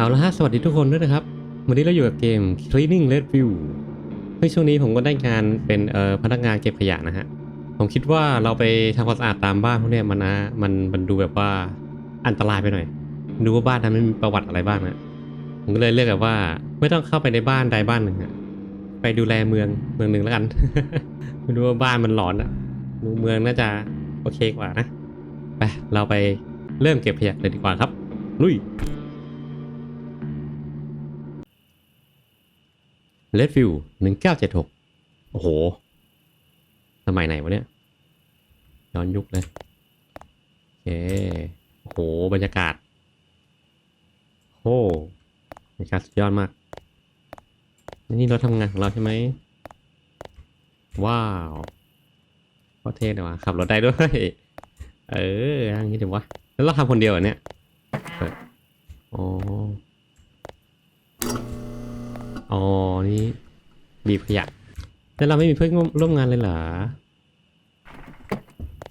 เอาละฮะ สวัสดีทุกคนด้วยนะครับ วันนี้เราอยู่กับเกม Cleaning Red View เฮ้ยช่วงนี้ผมก็ได้งานเป็นเอ่อพนักงานเก็บขยะนะฮะ ผมคิดว่าเราไปทำความสะอาดตามบ้านพวกเนี้ยมันนะมันมันดูแบบว่าอันตรายไปหน่อย ดูว่าบ้านนั้นมันมีประวัติอะไรบ้างนะผมก็เลยเลือกแบบว่า ไม่ต้องเข้าไปในบ้านใดบ้านหนึ่งอะไปดูแลเมืองเมืองหนึ่งแล้วกัน ไม่รู้ว่าบ้านมันหลอนอะดูเมืองน่าจะโอเคกว่านะไปเราไปเริ่มเก็บขยะเลยดีกว่าครับลุย เลดฟิวหนึ่งเก้าเจ็ดหกโอ้โห สมัยไหนวะเนี่ย ย้อนยุคเลยโอเคโอ้โห บรรยากาศโอ้บรรยากาศสุดยอดมาก นี่เราทำงานของเราใช่ไหม ว้าวโคตรเท่เลยว่ะขับรถได้ด้วย เอออย่างนี้เดี๋ยววะ แล้วเราทำคนเดียวเหรอเนี่ยเปิดอ๋ อ๋อ นี่บีบขยะแล้วเราไม่มีเพื่อนร่วมงานเลยเหรอ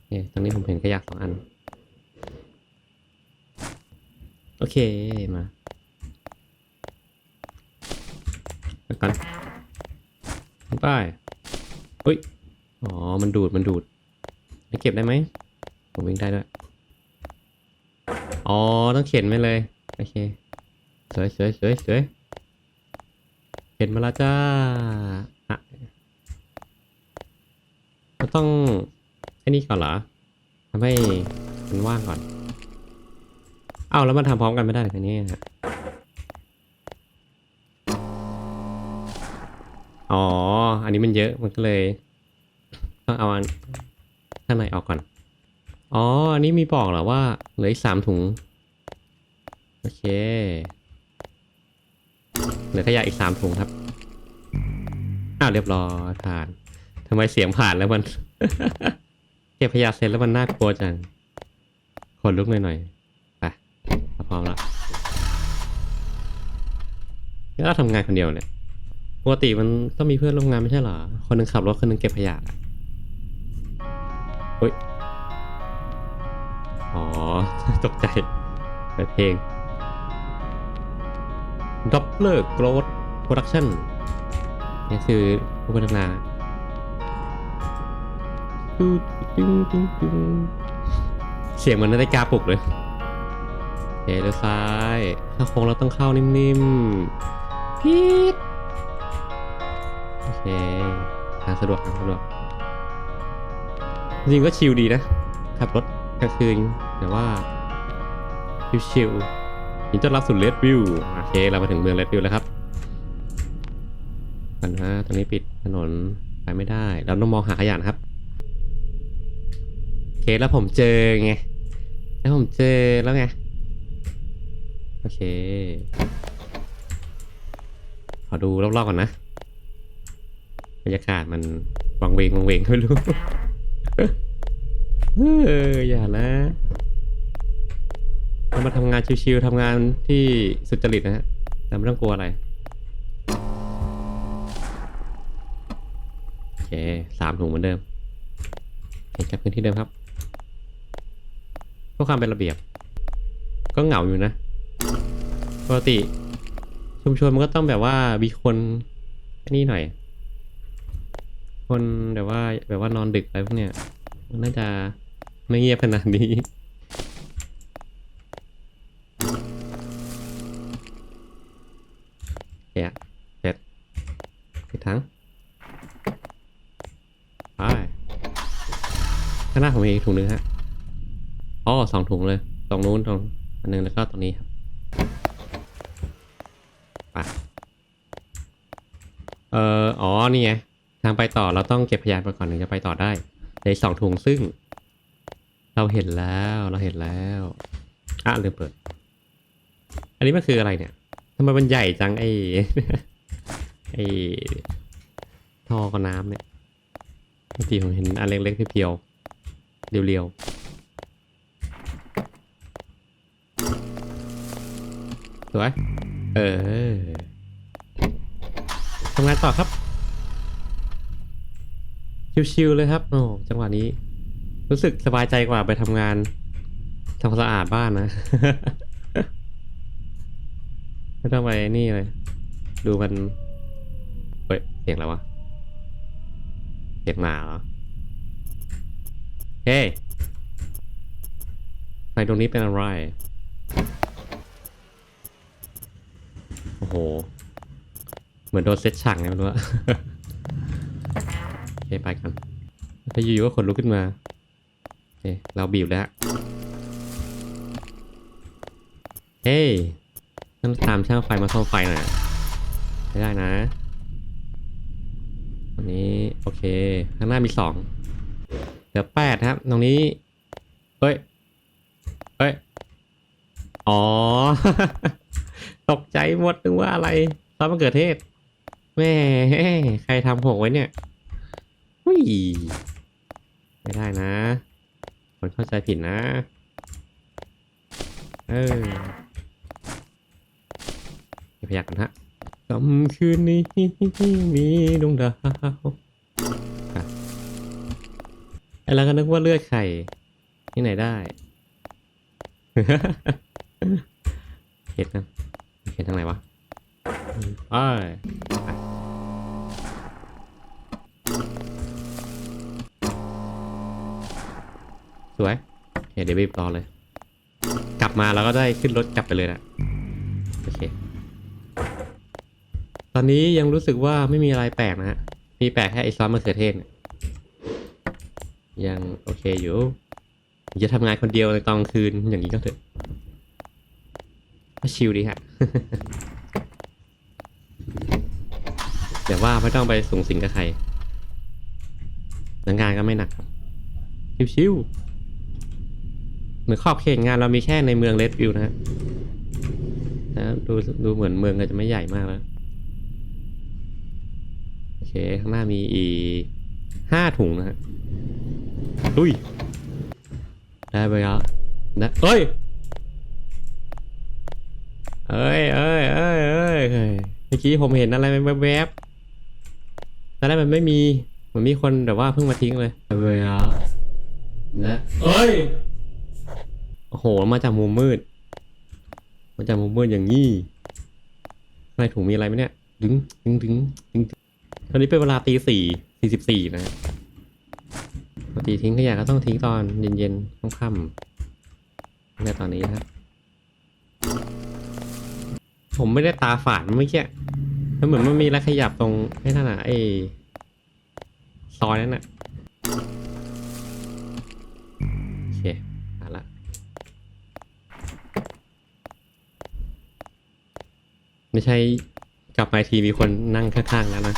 เอ๊ะตรงนี้ผมเห็นขยะสองอัน โอเค มาแล้วกันไปอุ้ย อ๋อ มันดูด มันดูดไม่เก็บได้ไหม ผมวิ่งได้ด้วย อ๋อ ต้องเข็นไปเลย โอเค สวยสวยสวยสวย เข็นมาแล้วจ้าอะเราต้องไอ้นี่ก่อนเหรอทำให้มันว่างก่อน เอาแล้วมันทำพร้อมกันไม่ได้เลยนี้ฮะอ๋อ อันนี้มันเยอะมันก็เลยต้องเอาอันข้างในออกก่อน อ๋อ อันนี้มีบอกเหรอว่าเหลืออีกสามถุง โอเค เหลือขยะอีกสามถุงครับ อ้าวเรียบร้อยผ่านทำไมเสียงผ่านแล้วมัน เก็บขยะเสร็จแล้วมันน่ากลัวจังขนลุกหน่อยๆไปพร้อมแล้วก็ทำงานคนเดียวเนี่ยปกติมันต้องมีเพื่อนร่วมงานไม่ใช่เหรอ คนหนึงขับรถคนหนึงเก็บขยะเฮ้ย อ๋อ ตกใจเปิดเพลง Doppler Growth Production นี่คือผู้พัฒนาตึ๊ดเสียงเหมือนนาฬิกาปลุกเลยโอเคเลี้ยวซ้าย ถ้าโค้งเราต้องเข้านิ่มๆพีดโอเคทางสะดวกทางสะดวก จริงก็ชิลดีนะ ขับรถกลางคืนแต่ว่า ชิลๆ ยินดีต้อนรับสู่เลดวิวโอเค เรามาถึงเมืองเลดวิวแล้วครับกันนะตรงนี้ปิดถนนไปไม่ได้ เราต้องมองหาขยะนะครับโอเคแล้วผมเจอไงแล้วผมเจอแล้วไงโอเคขอดูรอบๆก่อนนะบรรยากาศมันวังเวงวังเวงไม่รู้เอออย่านะ เรามาทำงานชิวๆทำงานที่สุจริตนะฮะแต่ไม่ต้องกลัวอะไร โอเคสามถุงเหมือนเดิมเคแค่พื้นที่เดิมครับเพื่อความเป็นระเบียบ ก็เหงาอยู่นะปกติ ชุมชนมันก็ต้องแบบว่ามีคนนี่หน่อย คนแบบว่าแบบว่านอนดึกอะไรพวกเนี้ยมันน่าจะไม่เงียบขนาดนี้ เฮียเจ็ดปิดทั้งไปข้างหน้าผมมีอีกถุงหนึงฮะอ๋อสองถุงเลยตรงนู้นตรงอันหนึงแล้วก็ตรงนี้ครับไปเอ่ออ๋อนี่ไงทางไปต่อเราต้องเก็บพยานไปก่อนถึงจะไปต่อได้ในสองถุงซึ่ง เราเห็นแล้วเราเห็นแล้วอะลืมเปิด อันนี้มันคืออะไรเนี่ย ทำไมมันใหญ่จังไอ้ไอ้ท่อกับน้ำเนี่ยปกติผมเห็นอันเล็กๆเพียวๆเรียวๆสวยเออทำงานต่อครับ ชิวๆเลยครับโอ้จังหวะนี้ รู้สึกสบายใจกว่าไปทำงานทำความสะอาดบ้านนะ ไม่ต้องไปนี่เลย ดูมันเฮ้ยเสียงอะไรวะเสียงหมาเหรอเฮ้ยไฟตรงนี้เป็นอะไร โอ้โห เหมือนโดนเซตฉากไงไม่รู้อะโอเคไปกันถ้าอยู่ๆก็ขนลุกขึ้นมาโอเคเราบีบแล้ว เฮ้ย ต้องตามช่างไฟมาซ่อมไฟหน่อยไม่ได้นะอันนี้โอเค ข้างหน้ามีสองเดี๋ยวแปดครับ ตรงนี้ เฮ้ย เฮ้ย อ๋อ ตกใจหมดนึกว่าอะไรซอสมะเขือเทศ แม่ ใครทำหกไว้เนี่ยหุ้ย ไม่ได้นะ คนเข้าใจผิดนะ เออ เก็บขยะกันฮะกำคืนนี้มีดวงดาวอะไอ้เราก็นึกว่าเลือดไข่ที่ไหนได้ เห็ดนะเห็ดทางไหนวะไปไปสวยโอเคเดี๋ยวบีบรอเลย กลับมาเราก็ได้ขึ้นรถกลับไปเลยนะโอเค ต อนนี้ยังรู้สึกว่าไม่มีอะไรแปลกนะฮะ มีแปลกแค่ไอซอสมะเขือเทศยังโอเคอยู่ จะทำงานคนเดียวในตอนคืนอย่างนี้ก็เถอะก็ชิลดีฮะแต่ว่าไม่ต้องไปสูงสิงกับใครงานก็ไม่หนักครับชิวๆเหมือนขอบเขตงานเรามีแค่ในเมืองเลดวิวนะฮะนะดูดูเหมือนเมืองก็จะไม่ใหญ่มากแล้ว เค ข้างหน้ามีอีกห้าถุงนะฮะดุยได้ไปแล้วนะเอ้ยเอ้ยเอ้ยเอ้ยเอ้ยเอ้ยเมื่อกี้ผมเห็นอะไรแวบๆตอนแรกมันไม่มีเหมือนมีคนแบบว่าเพิ่งมาทิ้งเลยได้ไปแล้วนะเอ้ยโอ้โหมาจากมุมมืด มาจากมุมมืดอย่างนี้ในถุงมีอะไรไหมเนี่ย ดึงดึงดึงดึง ตอนนี้เป็นเวลาตีสี่สี่สิบสี่นะปกติทิ้งขยะก็ต้องทิ้งตอนเย็นๆค่ำๆไม่ใช่ตอนนี้ครับ ผมไม่ได้ตาฝาดเมื่อกี้มันเหมือนมันมีอะไรขยับตรงไอ้นั่นน่ะไอ้ซอยนั่นน่ะโอเคมาละไม่ใช่กลับมาทีมีคนนั่งข้างๆแล้วนะ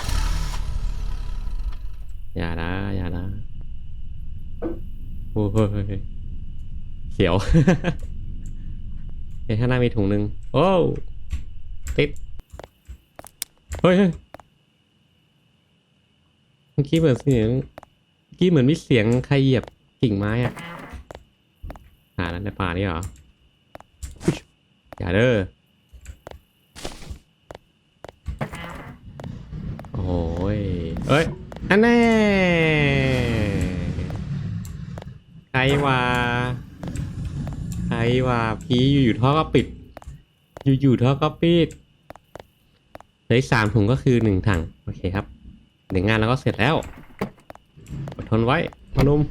อย่านะ อย่านะ โอ้ยเสียวเฮ้ยข้างหน้ามีถุงหนึ่งโอ้ติด เฮ้ยเมื่อกี้เหมือนเสียงเมื่อกี้เหมือนมีเสียงใครเหยียบกิ่งไม้อะหาแล้วในป่านี่เหรออยอย่าเด้อ โอ้ยเอ้ย อันแน่ใครว่าใครว่าผีอยู่ๆท่อก็ปิด อยู่ๆท่อก็ปิดเหลืออีกสามถุงก็คือหนึ่งถัง โอเคครับหนึ่งงานเราก็เสร็จแล้วอดทนไว้พอหนุ่ม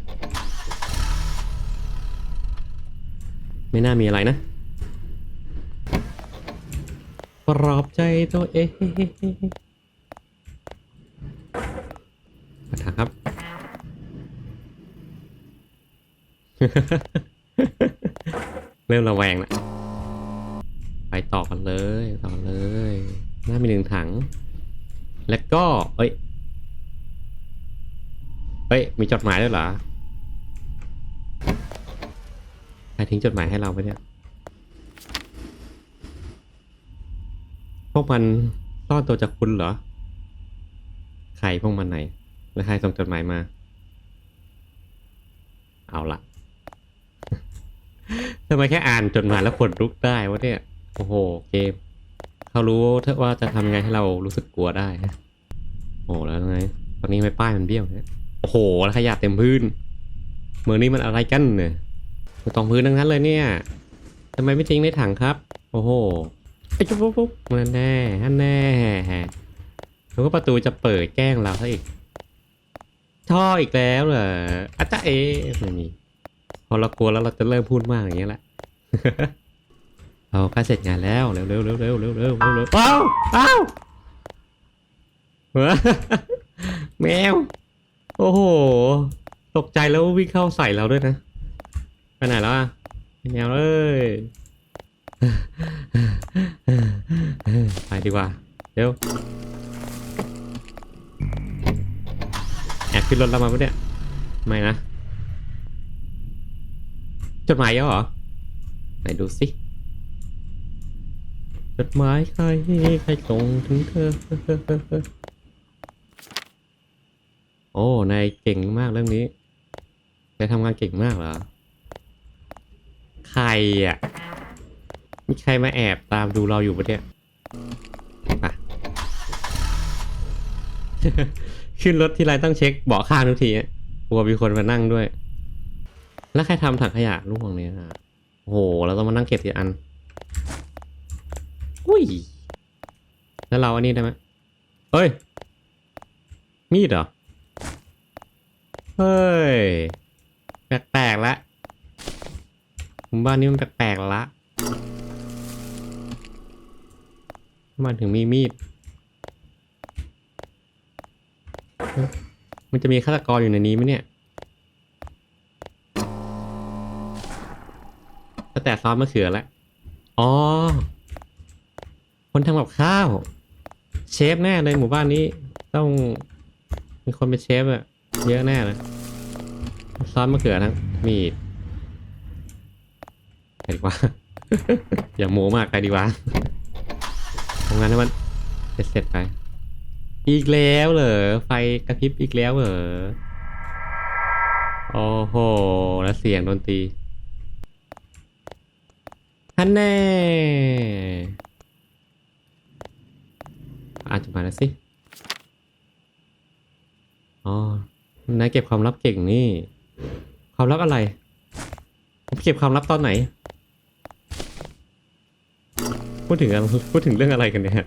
ไม่น่ามีอะไรนะ ปลอบใจตัวเอง มาถามครับ เริ่มระแวงละไปต่อกันเลย ต่อเลย น่ามีหนึ่งถัง แล้วก็ เอ้ยเฮ้ย มีจดหมายด้วยเหรอ ใครทิ้งจดหมายให้เราไปเนี่ย พวกมันซ่อนตัวจากคุณเหรอ ใครพวกมันไหน แล้วใครส่งจดหมายมา เอาละ ทำไมแค่อ่านจดหมายแล้วขนลุกได้วะเนี่ย โอ้โห เกม เขารู้ว่าจะทำไงให้เรารู้สึกกลัวได้นะโอ้โหแล้วไง ตอนนี้ไม่ป้ายมันเบี้ยวเนี่ยโอ้โห แล้วขยะเต็มพื้น เมืองนี้มันอะไรกันเนี่ยตรงพื้นทั้งนั้นเลยเนี่ยทำไมไม่ทิ้งในถังครับ โอ้โห ไอ้จุ๊บปุ๊บปุ๊บนั่นแน่นั่นแน่แล้วก็ประตูจะเปิดแกล้งเราซะอีกท่ออีกแล้วเหรออาจารย์เอ๊ะไม่มี พอเรากลัวแล้วเราจะเริ่มพูดมากอย่างเงี้ยแหละเราใกล้เสร็จงานแล้วเร็วเร็วเร็วเร็วเร็วเร็วเร็วเร็วอ้าวอ้าแมว โอ้โห ตกใจแล้ววิ่งเข้าใส่เราด้วยนะไปไหนแล้วอะแมวเอ้ยไปดีกว่าเร็วแอบขึ้นรถเรามาปะเนี่ย ไม่นะ จดหมายเยอะเหรอ ไหนดูสิ จดหมายใครใครส่งถึงเธอ โอ้ นายเก่งมากเรื่องนี้ นายทำงานเก่งมากเหรอ ใครอะ มีใครมาแอบตามดูเราอยู่ปะเนี่ยขึ้นรถที่ไรต้องเช็คเบาะข้างทุกทีอะกลัวมีคนมานั่งด้วย แล้วใครทำถังขยะลูกของเนี้ยอะโอ้โห เราต้องมานั่งเก็บทีอัน อุ้ย แล้วเราอันนี้ได้ไหมเฮ้ย มีดเหรอ เฮ้ย แปลกๆละหมู่บ้านนี้มันแปลกๆละมันถึงมีมีด มันจะมีฆาตกรอยู่ในนี้ไหมเนี่ย ก็แต่ซอสมะเขือแล้ว อ๋อ คนทำกับข้าว เชฟแน่เลยหมู่บ้านนี้ ต้องมีคนเป็นเชฟอะเยอะแน่เลยซอสมะเขือทั้งมีดไปดีว่า อย่าโมมากไปดีกว่าทำงานให้มันเสร็จไป อีกแล้วเหรอ ไฟกระพริบอีกแล้วเหรอ โอ้โห แล้วเสียงดนตรี ฮันแน่อาจจะมาแล้วสิ อ๋อนายเก็บความลับเก่งนี่ ความลับอะไรผมเก็บความลับตอนไหน พูดถึงพูดถึงเรื่องอะไรกันเนี่ย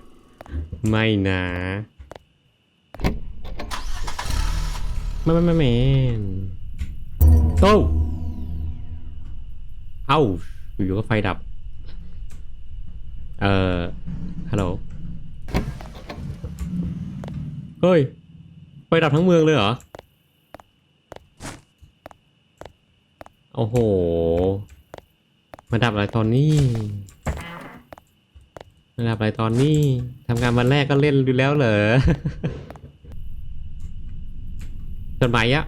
ไม่นะไม่ไม่ไม่แมนโต้เอ้าอยู่ๆก็ไฟดับ เอ่อ ฮัลโหล เฮ้ย ไฟดับทั้งเมืองเลยเหรอ โอ้โห มาดับอะไรตอนนี้ มาดับอะไรตอนนี้ ทำงานวันแรกก็เล่นดูแล้วเหรอ จดหมายยะ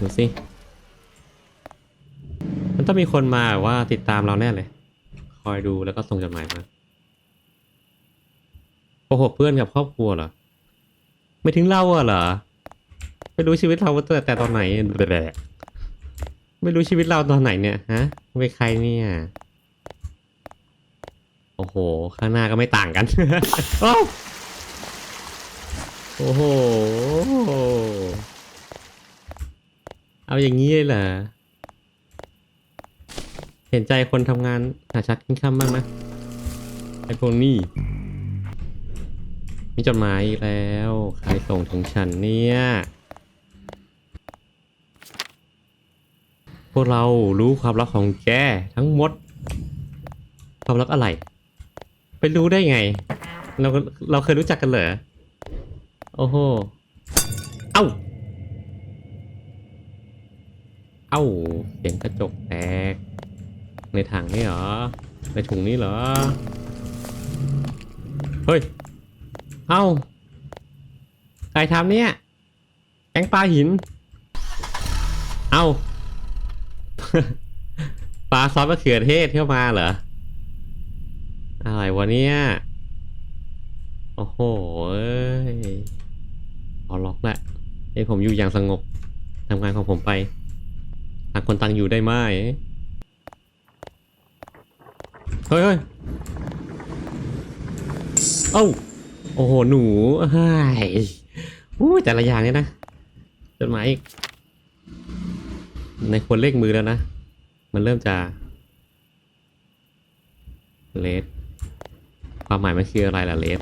ดูสิ มันต้องมีคนมาว่าติดตามเราแน่เลย อยดูแล้วก็ส่งจดหมายมาโกหกเพื่อนกับครอบครัวเหรอ ไม่ถึงเราอะเหรอ ไม่รู้ชีวิตเราตั้งแต่ตอนไหนแบบไม่รู้ชีวิตเราตอนไหนเนี่ยฮะเป็นใครเนี่ย โอ้โห ข้างหน้าก็ไม่ต่างกัน โอ้โอ้โหเอาอย่างนี้เลยเหรอ เห็นใจคนทำงานหาชักกินข้ามบ้างนะไอพวกนี้มีจดหมายอีกแล้วใครส่งถึงฉันเนี่ย พวกเรารู้ความลับของแกทั้งหมด ความลับอะไร ไปรู้ได้ไง เราเราเคยรู้จักกันเหรอ โอ้โห เอ้า เอ้า เสียงกระจกแตก ในถังนี่เหรอ ในถุงนี้เหรอ เฮ้ย เอ้า ใครทำเนี่ย แกงปลาหิน เอ้า ปลาซอสมะเขือเทศเข้ามาเหรอ อะไรวะเนี่ย โอ้โหเอ้ยเอาล็อกแหละให้ผมอยู่อย่างสงบทำงานของผมไปต่างคนต่างอยู่ได้ไหม เฮ้ยเฮ้ยเอ้า โอ้โห หนูเฮ้ยอู้แต่ละอย่างเนี่ยนะ จดหมายอีก ในควรเลขมือแล้วนะ มันเริ่มจะเลดความหมายมันคืออะไรล่ะเลส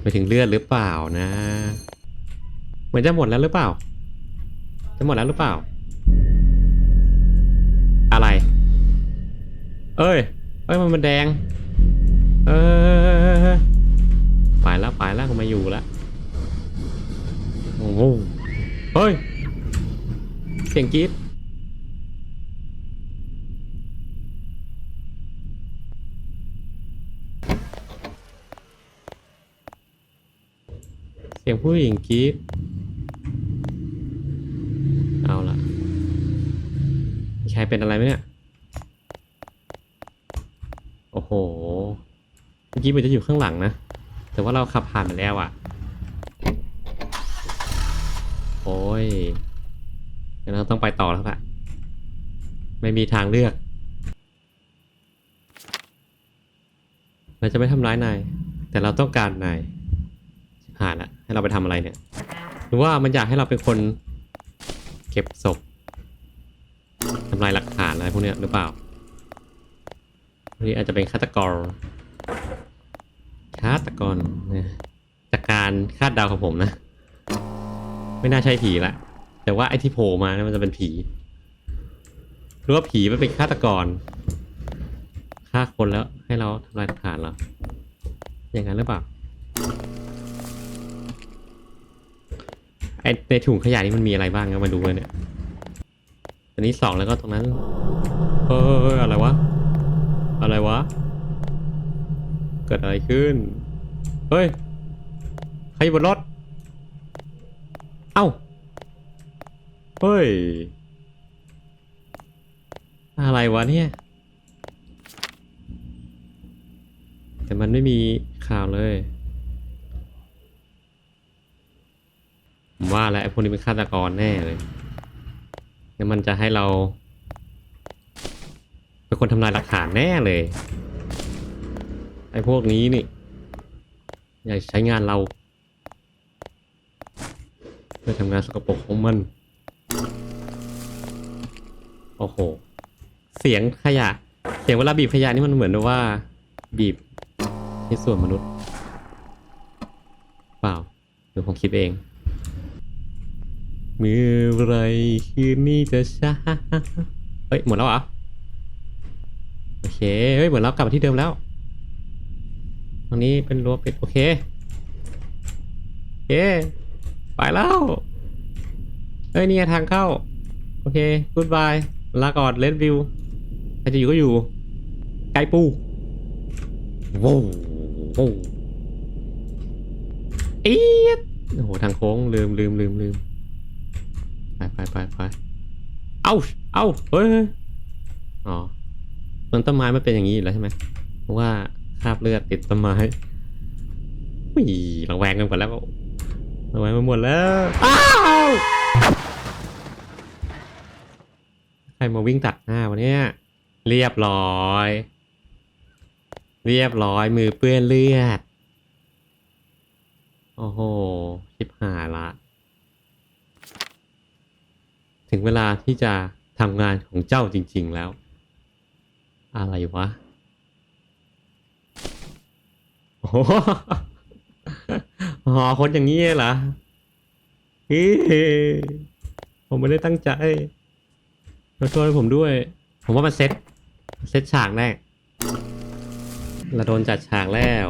ไปถึงเลือดหรือเปล่านะ เหมือนจะหมดแล้วหรือเปล่า จะหมดแล้วหรือเปล่า อะไร เอ้ย เอ้ยมันมันแดง เออไปแล้วไปแล้วก็มาอยู่แล้วโอ้โหเฮ้ย เสียงกรี๊ดเสียงผู้หญิงกรี๊ดเอาละใครเป็นอะไรไหมเนี่ย โอ้โห เมื่อกี้มันจะอยู่ข้างหลังนะ แต่ว่าเราขับผ่านไปแล้วอะ่ะ โอ้ยงั้นเราต้องไปต่อแล้วล่ะไม่มีทางเลือก เราจะไม่ทำร้ายนาย แต่เราต้องการนายผ่านละให้เราไปทำอะไรเนี่ย หรือว่ามันอยากให้เราเป็นคน เก็บศพทำลายหลักฐานอะไรพวกเนี้ยหรือเปล่า นี่อาจจะเป็นฆาตกรฆาตกรนะจากการคาดเดาของผมนะ ไม่น่าใช่ผีละแต่ว่าไอ้ที่โผล่มานะมันจะเป็นผีหรือว่าผีมันเป็นฆาตกรฆ่าคนแล้วให้เราทำลายหลักฐานเหรออย่างนั้นหรือเปล่าไอ้ในถุงขยะนี้มันมีอะไรบ้างก็มาดูเลยเนี่ยอันนี้สองแล้วก็ตรงนั้นเฮ้ยอะไรวะ อะไรวะ เกิดอะไรขึ้น เฮ้ย ใครอยู่บนรถ เอ้า เฮ้ย อะไรวะเนี่ย แต่มันไม่มีข่าวเลยผมว่าแล้วไอ้พวกนี้เป็นฆาตกรแน่เลยแล้วมันจะให้เรา เป็นคนทำลายหลักฐานแน่เลย ไอ้พวกนี้นี่ อยากใช้งานเรา เพื่อทำงานสกปรกของมัน โอ้โห เสียงขยะ เสียงเวลาบีบขยะนี่มันเหมือนว่า บีบที่ส่วนมนุษย์ เปล่าหรือผมคิดเองเมื่อไรคืนนี้จะช้า เฮ้ย หมดแล้วเหรอ โอเค เฮ้ย เหมือนเรากลับมาที่เดิมแล้ว ตรงนี้เป็นรั้วปิด โอเค โอเค ไปแล้ว เฮ้ย นี่ไงทางเข้า โอเคกูดบายลาก่อนเลนวิวใครจะอยู่ก็อยู่ ไกลปูว้าวว้าวเอียดโอ้โห ทางโค้ง ลืมลืมลืมลืมไปไปไปไปเอ้าเอ้าเฮ้ยเฮ้ยอ๋อ ต้นต้นไม้มันเป็นอย่างนี้อยู่แล้วใช่ไหมเพราะว่าคราบเลือดติดต้นไม้วิ่งระแวงกันหมดแล้วระแวงกันหมดแล้วอ้าวใครมาวิ่งตัดหน้าวะเนี่ยเรียบร้อย เรียบร้อยมือเปื้อนเลือดโอ้โหชิบหายละ ถึงเวลาที่จะทำงานของเจ้าจริง ๆแล้ว อะไรวะ โอ้โหหอคนอย่างนี้เหรอฮ้ผมไม่ได้ตั้งใจขอโทษผมด้วย ผมว่ามันเซ็ตเซ็ตฉากแรกเราโดนจัดฉากแล้ว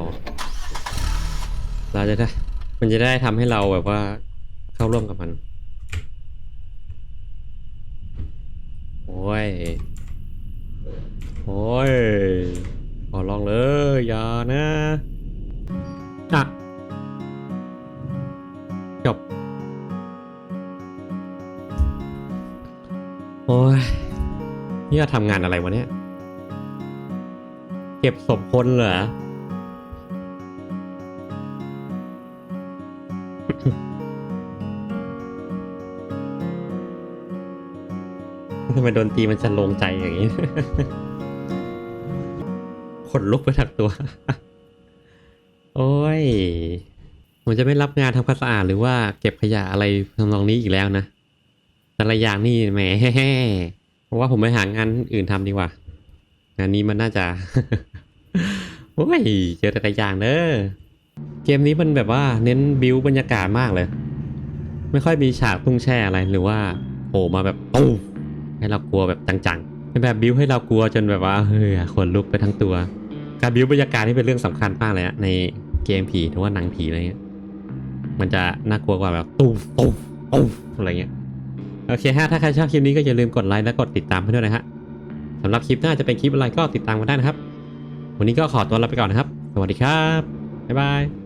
เราจะได้ มันจะได้ทำให้เราแบบว่าเข้าร่วมกับมัน โอ้ย โอ้ยขอลองเลยอย่านะอะจบโอ้ยนี่เราทำงานอะไรวะเนี่ย เก็บศพคนเหรอทำไมโดนตรีมันจะลงใจอย่างนี้ข นลุกไปทั้งตัว โอ้ย ผมจะไม่รับงานทำความสะอาดหรือว่าเก็บขยะอะไรทำนองนี้อีกแล้วนะ แต่ละอย่างนี่แหมเพราะว่าผมไปหางานอื่นทำดีกว่า งานนี้มันน่าจะ โอ้ย เจอแต่ละอย่างเด้อ เกมนี้มันแบบว่าเน้นบิวบรรยากาศมากเลย ไม่ค่อยมีฉากพุ่งแช่อะไรหรือว่าโผล่มาแบบตู้ให้เรากลัวแบบจังๆเป็นแบบบิวให้เรากลัวจนแบบว่าเฮ้ยขนลุกไปทั้งตัว การบิวบรรยากาศนี่เป็นเรื่องสำคัญมากเลยอะในเกมผีหรือว่าหนังผีอะไรเงี้ยมันจะน่ากลัวกว่าแบบตู้มตู้มตู้มอะไรเงี้ยโอเคฮะถ้าใครชอบคลิปนี้ก็อย่าลืมกดไลค์และกดติดตามให้ด้วยนะฮะสำหรับคลิปหน้าจะเป็นคลิปอะไรก็ติดตามกันได้นะครับ วันนี้ก็ขอตัวลาไปก่อนนะครับ สวัสดีครับบ๊ายบาย